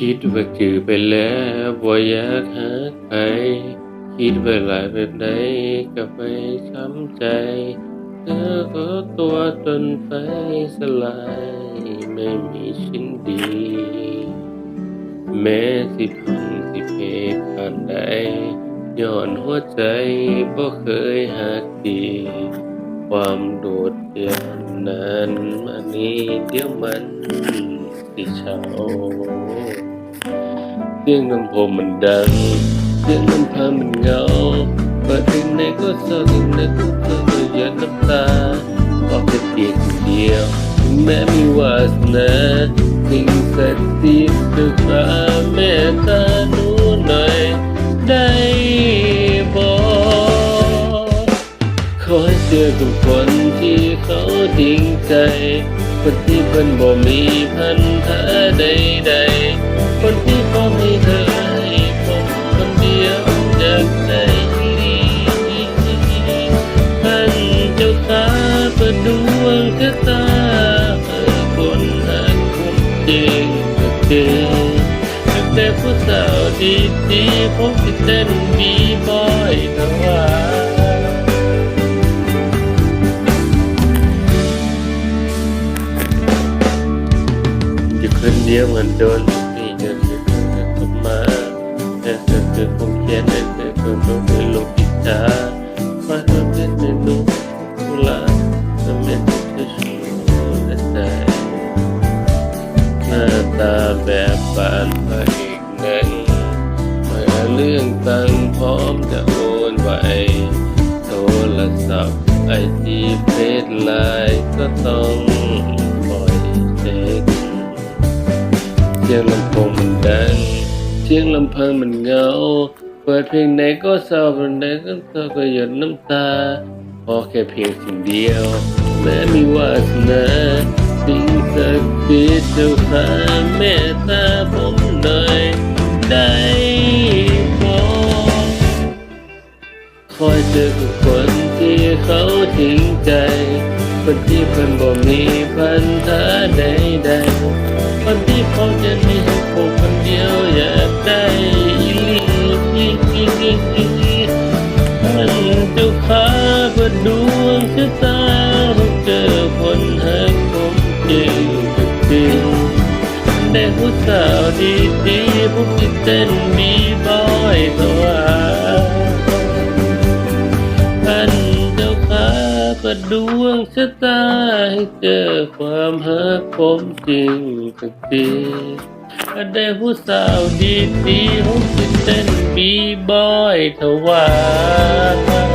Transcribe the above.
คิดว่าจือไปแล้วบ่อยากหาใครคิดไว้หลายแบบใดก็ไม่ช้ำใจเธอก็ตัวจนไฟสลายไม่มีชิ้นดี แม้สิพังสิเพกผ่านใดย้อนหัวใจบ่เคยหักดีความโดดเดี่ยวนั้นมานี้เดี๋ยวมันสิเช้า เสียงลำโพงมันดัง เสียงลำพังมันเงาเปิดเพลงไหนก็เศร้าถึงไหนก็เธอก็หยดน้ำตาออกแต่เพียงคนเดียวถึงแม้มีวาสนาสิ่งศักดิ์สิทธิ์ด้วยความเมตตาหนูหน่อยได้บอกขอให้เจอกับคนที่เขาจริงใจคนที่เพิ่นบ่มีพันธะใดๆคนที่ ให้เธอให้ผมคนเดียวจากใจท่านเจ้าข้าเปิดดวงชะตาเออคนหักคนจริงก็จริงตั้งแต่ผู้สาวดีๆผมสิเต้นบีบอยถวายอยู่คนเดียวมันโดน แต่เธอคือคงเขียนแต่เธอคงต้องไปลงอิจฉาว่าเธอเป็นในนุ่มกุลาทำให้เธอชูและใจหน้าตาแบบปานพระเอกหนังมื่อเรื่องตังพร้อมจะโอนไวโทรศัพท์ไอจีเฟซไลน์ก็ต้องคอยเช็คเสียงลำโพงมันดัง เสียงลำพังมันเงา เปิดเพลงไหนก็เศร้าเพลงไหนก็เศร้าก็หยดน้ำตา พอแค่เพียงสิ่งเดียว แม้มีวาสนาสิ่งศักดิ์สิทธิ์เจ้าข้าเมตตาผมหน่อยได้บอคอยเจอกับคนที่เขาจริงใจคนที่เพิ่นบ่มีพันธะใดๆคนที่พร้อมจะมีให้ผมคนเดียวอยาาเพื่อดวงชะตาเจอคนหักผมจริงจริงได้ผู้สาวดีๆผู้ที่เต้นบีบอยตัวท่านเจ้าข้าประดวงชะตาให้เจอความหักผมจริงสักทีได้ผู้สาวดีๆผมสิเต้นบีบอยถวาย